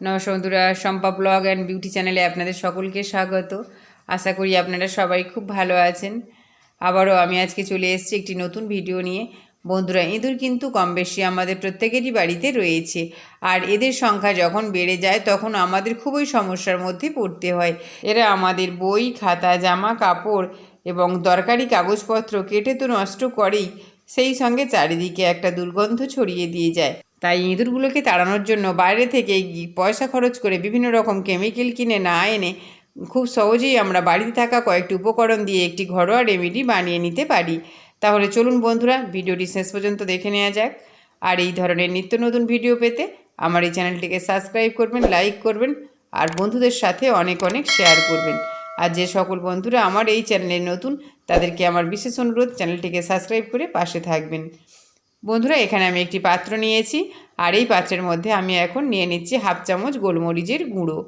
নমস্কার বন্ধুরা Shampa blog and beauty চ্যানেলে আপনাদের সকলকে স্বাগত। আশা করি আপনারা সবাই খুব ভালো আছেন। আবারও আমি আজকে চলে এসেছি একটি নতুন ভিডিও নিয়ে। বন্ধুরা, ইঁদুর কিন্তু কম বেশি আমাদের প্রত্যেকেরই বাড়িতে রয়েছে। আর এদের সংখ্যা যখন বেড়ে যায়, তখন আমাদের খুবই সমস্যার মধ্যে পড়তে হয়। এরা আমাদের বই, খাতা, জামা, কাপড় এবং দরকারি কাগজপত্র কেটে তো নষ্ট করেই, সেই সঙ্গে চারিদিকে একটা দুর্গন্ধ ছড়িয়ে দিয়ে যায়। তাই ইঁদুরগুলোকে তাড়ানোর জন্য বাইরে থেকে পয়সা খরচ করে বিভিন্ন রকম কেমিক্যাল কিনে না এনে খুব সহজেই আমরা বাড়িতে থাকা কয়েকটি উপকরণ দিয়ে একটি ঘরোয়া রেমেডি বানিয়ে নিতে পারি। তাহলে চলুন বন্ধুরা, ভিডিওটি শেষ পর্যন্ত দেখে নেওয়া যাক। আর এই ধরনের নিত্য নতুন ভিডিও পেতে আমার এই চ্যানেলটিকে সাবস্ক্রাইব করবেন, লাইক করবেন আর বন্ধুদের সাথে অনেক অনেক শেয়ার করবেন। আর যে সকল বন্ধুরা আমার এই চ্যানেলে নতুন, তাদেরকে আমার বিশেষ অনুরোধ, চ্যানেলটিকে সাবস্ক্রাইব করে পাশে থাকবেন। বন্ধুরা, এখানে আমি একটি পাত্র নিয়েছি আর এই পাত্রের মধ্যে আমি এখন নিয়ে নিচ্ছি হাফ চামচ গোলমরিচের গুঁড়ো।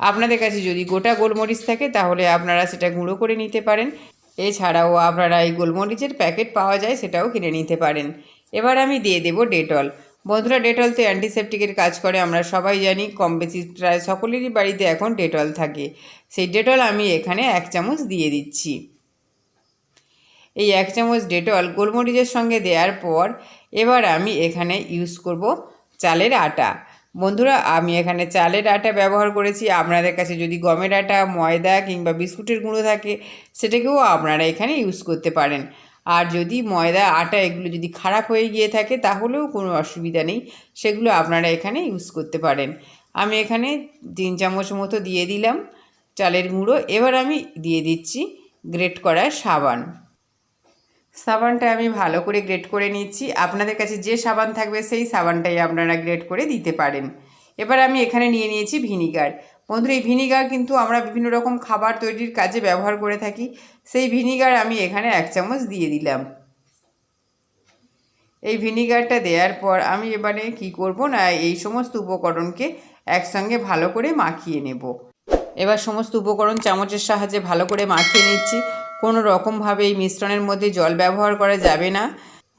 আপনাদের কাছে যদি গোটা গোলমরিচ থাকে, তাহলে আপনারা সেটা গুঁড়ো করে নিতে পারেন। এছাড়াও আপনারা এই গোলমরিচের প্যাকেট পাওয়া যায়, সেটাও কিনে নিতে পারেন। এবার আমি দিয়ে দেব ডেটল। বন্ধুরা, ডেটল তো অ্যান্টিসেপটিকের কাজ করে, আমরা সবাই জানি, কম বেশি প্রায় সকলেরই বাড়িতে এখন ডেটল থাকে। সেই ডেটল আমি এখানে এক চামচ দিয়ে দিচ্ছি। এই এক চামচ ডেটল গোলমরিচের সঙ্গে দেওয়ার পর এবার আমি এখানে ইউজ করব চালের আটা। বন্ধুরা, আমি এখানে চালের আটা ব্যবহার করেছি। আপনাদের কাছে যদি গমের আটা, ময়দা কিংবা বিস্কুটের গুঁড়ো থাকে, সেটাকেও আপনারা এখানে ইউজ করতে পারেন। আর যদি ময়দা, আটা এগুলো যদি খারাপ হয়ে গিয়ে থাকে, তাহলেও কোনো অসুবিধা নেই। সেগুলো আপনারা এখানে ইউজ করতে পারেন। আমি এখানে তিন চামচ মতো দিয়ে দিলাম চালের গুঁড়ো। এবার আমি দিয়ে দিচ্ছি গ্রেট করা সাবান। সাবানটা আমি ভালো করে গ্রেট করে নিচ্ছি। আপনাদের কাছে যে সাবান থাকবে সেই সাবানটাই আপনারা গ্রেট করে দিতে পারেন। এবার আমি এখানে নিয়ে নিয়েছি ভিনিগার। বন্ধুরা, এই ভিনিগার কিন্তু আমরা বিভিন্ন রকম খাবার তৈরির কাজে ব্যবহার করে থাকি। সেই ভিনিগার আমি এখানে এক চামচ দিয়ে দিলাম। এই ভিনিগারটা দেওয়ার পর আমি এবারে কি করব না, এই সমস্ত উপকরণকে একসঙ্গে ভালো করে মাখিয়ে নেব। এবার সমস্ত উপকরণ চামচের সাহায্যে ভালো করে মাখিয়ে নিচ্ছি। কোনো রকমভাবে এই মিশ্রণের মধ্যে জল ব্যবহার করা যাবে না।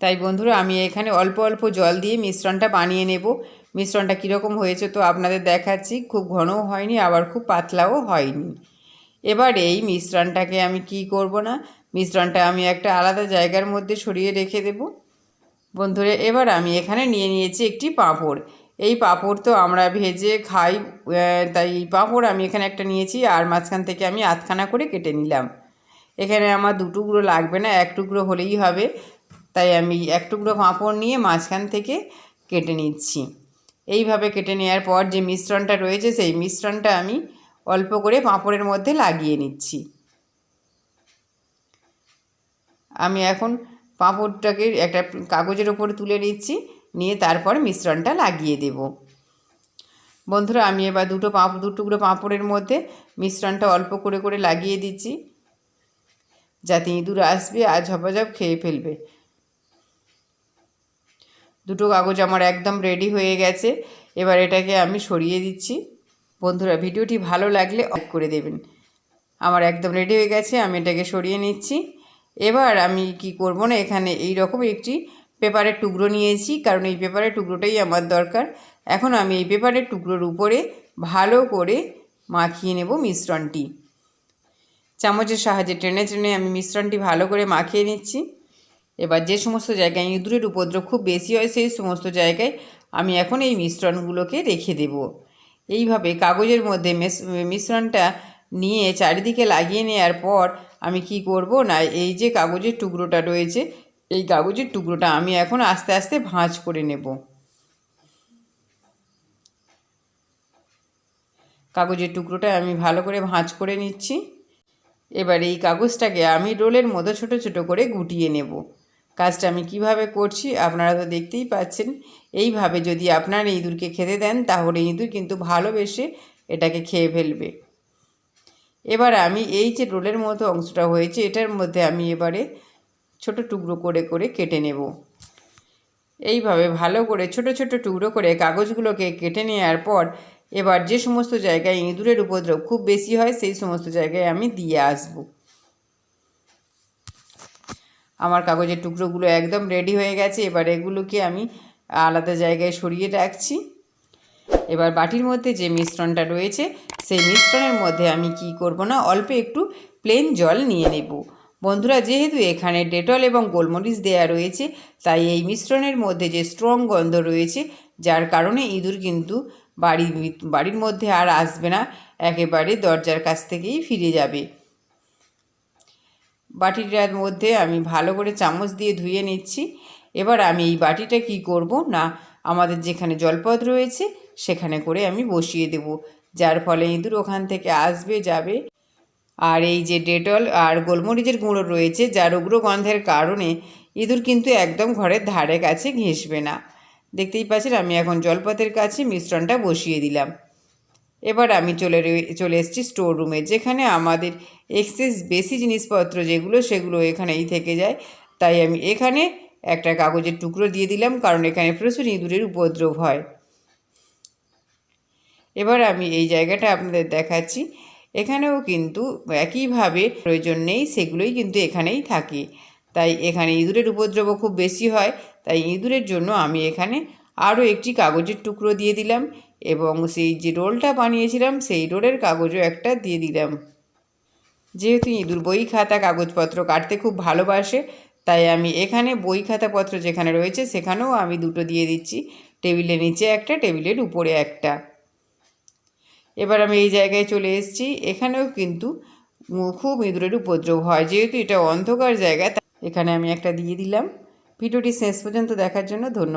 তাই বন্ধুরা, আমি এখানে অল্প অল্প জল দিয়ে মিশ্রণটা বানিয়ে নেব। মিশ্রণটা কীরকম হয়েছে তো আপনাদের দেখাচ্ছি। খুব ঘনও হয়নি, আবার খুব পাতলাও হয়নি। এবার এই মিশ্রণটাকে আমি কি করব না, মিশ্রণটা আমি একটা আলাদা জায়গার মধ্যে সরিয়ে রেখে দেব। বন্ধুরা, এবার আমি এখানে নিয়ে নিয়েছি একটি পাঁপড়। এই পাঁপড় তো আমরা ভেজে খাই তাই পাঁপড় আমি এখানে একটা নিয়েছি, আর মাঝখান থেকে আমি আধখানা করে কেটে নিলাম। এখানে আমার দু টুকরো লাগবে না, এক টুকরো হলেই হবে। তাই আমি এক টুকরো পাঁপড় নিয়ে মাঝখান থেকে কেটে নিচ্ছি। এইভাবে কেটে নেওয়ার পর যে মিশ্রণটা রয়েছে, সেই মিশ্রণটা আমি অল্প করে পাঁপড়ের মধ্যে লাগিয়ে নিচ্ছি। আমি এখন পাঁপড়টাকে একটা কাগজের ওপরে তুলে নিচ্ছি, নিয়ে তারপর মিশ্রণটা লাগিয়ে দেব। বন্ধুরা, আমি এবার দুটো পাঁপ, দু টুকরো পাঁপড়ের মধ্যে মিশ্রণটা অল্প করে করে লাগিয়ে দিচ্ছি। যাতে ইঁদুর আসবে আর ঝপাঝপ খেয়ে ফেলবে। দুটো কাগজ আমার একদম রেডি হয়ে গেছে। এবার এটাকে আমি সরিয়ে দিচ্ছি। বন্ধুরা, ভিডিওটি ভালো লাগলে অফ করে দেবেন। আমার একদম রেডি হয়ে গেছে, আমি এটাকে সরিয়ে নিচ্ছি। এবার আমি কি করব না, এখানে এই রকম একটি পেপারের টুকরো নিয়েছি, কারণ এই পেপারের টুকরোটাই আমার দরকার। এখন আমি এই পেপারের টুকরোর উপরে ভালো করে মাখিয়ে নেব মিশ্রণটি। চামচের সাহায্যে টেনে টেনে আমি মিশ্রণটি ভালো করে মাখিয়ে নিচ্ছি। এবার যে সমস্ত জায়গায় ইঁদুরের উপদ্রব খুব বেশি হয়, সেই সমস্ত জায়গায় আমি এখন এই মিশ্রণগুলোকে রেখে দেব। এইভাবে কাগজের মধ্যে মিশ্রণটা নিয়ে চারিদিকে লাগিয়ে নেওয়ার পর আমি কি করব না, এই যে কাগজের টুকরোটা রয়েছে, এই কাগজের টুকরোটা আমি এখন আস্তে আস্তে ভাঁজ করে নেব। কাগজের টুকরোটা আমি ভালো করে ভাঁজ করে নিচ্ছি। এবার এই কাগজটাকে আমি রোলের মতো ছোট ছোট করে গুটিয়ে নেব। কাজটা আমি কীভাবে করছি আপনারা তো দেখতেই পাচ্ছেন। এইভাবে যদি আপনারা ইঁদুরকে খেতে দেন, তাহলে ইঁদুর কিন্তু ভালোবেসে এটাকে খেয়ে ফেলবে। এবার আমি এই যে রোলের মতো অংশটা হয়েছে, এটার মধ্যে আমি এবারে ছোট টুকরো করে করে কেটে নেব। এইভাবে ভালো করে ছোট ছোট টুকরো করে কাগজগুলোকে কেটে নেওয়ার পর এবার যে সমস্ত জায়গায় ইঁদুরের উপদ্রব খুব বেশি হয়, সেই সমস্ত জায়গায় আমি দিয়ে আসব। আমার কাগজের টুকরোগুলো একদম রেডি হয়ে গেছে, এবার এগুলোকে আমি আলাদা জায়গায় সরিয়ে রাখছি। এবার বাটির মধ্যে যে মিশ্রণটা রয়েছে, সেই মিশ্রণের মধ্যে আমি কি করব না, অল্প একটু প্লেন জল নিয়ে নেব। বন্ধুরা, যেহেতু এখানে ডেটল এবং গোলমরিচ দেয়া রয়েছে, তাই এই মিশ্রণের মধ্যে যে স্ট্রং গন্ধ রয়েছে, যার কারণে ইঁদুর কিন্তু বাড়ি বাড়ির মধ্যে আর আসবে না। একেবারে দরজার কাছ থেকেই ফিরে যাবে। বাটিটার মধ্যে আমি ভালো করে চামচ দিয়ে ধুয়ে নিচ্ছি। এবার আমি এই বাটিটা কি করব? না, আমাদের যেখানে জলপথ রয়েছে, সেখানে করে আমি বসিয়ে দেব। যার ফলে ইঁদুর ওখান থেকে আসবে, যাবে। আর এই যে ডেটল আর গোলমরিচের গুঁড়ো রয়েছে, যার উগ্র গন্ধের কারণে ইঁদুর কিন্তু একদম ঘরের ধারে কাছে ঘেঁষবে না। দেখতেই পাচ্ছেন, আমি এখন জলপথের কাছে মিশ্রণটা বসিয়ে দিলাম। এবার আমি চলে চলে এসেছি স্টোর রুমে যেখানে আমাদের এক্সেস বেশি জিনিসপত্র যেগুলো, সেগুলো এখানেই থেকে যায়। তাই আমি এখানে একটা কাগজের টুকরো দিয়ে দিলাম, কারণ এখানে প্রচুর ইঁদুরের উপদ্রব হয়। এবার আমি এই জায়গাটা আপনাদের দেখাচ্ছি। এখানেও কিন্তু একইভাবে প্রয়োজন নেই, সেগুলোই কিন্তু এখানেই থাকে। তাই এখানে ইঁদুরের উপদ্রবও খুব বেশি হয়। তাই ইঁদুরের জন্য আমি এখানে আরও একটি কাগজের টুকরো দিয়ে দিলাম এবং সেই যে রোলটা বানিয়েছিলাম, সেই রোলের কাগজও একটা দিয়ে দিলাম। যেহেতু ইঁদুর বই খাতা কাগজপত্র কাটতে খুব ভালোবাসে, তাই আমি এখানে বই খাতাপত্র যেখানে রয়েছে সেখানেও আমি দুটো দিয়ে দিচ্ছি। টেবিলের নিচে একটা, টেবিলের উপরে একটা। এবার আমি এই জায়গায় চলে এসেছি। এখানেও কিন্তু খুব ইঁদুরের উপদ্রব হয়। যেহেতু এটা অন্ধকার জায়গা এখানে আমি একটা দিয়ে দিলাম। ভিডিওটি শেষ পর্যন্ত দেখার জন্য ধন্যবাদ।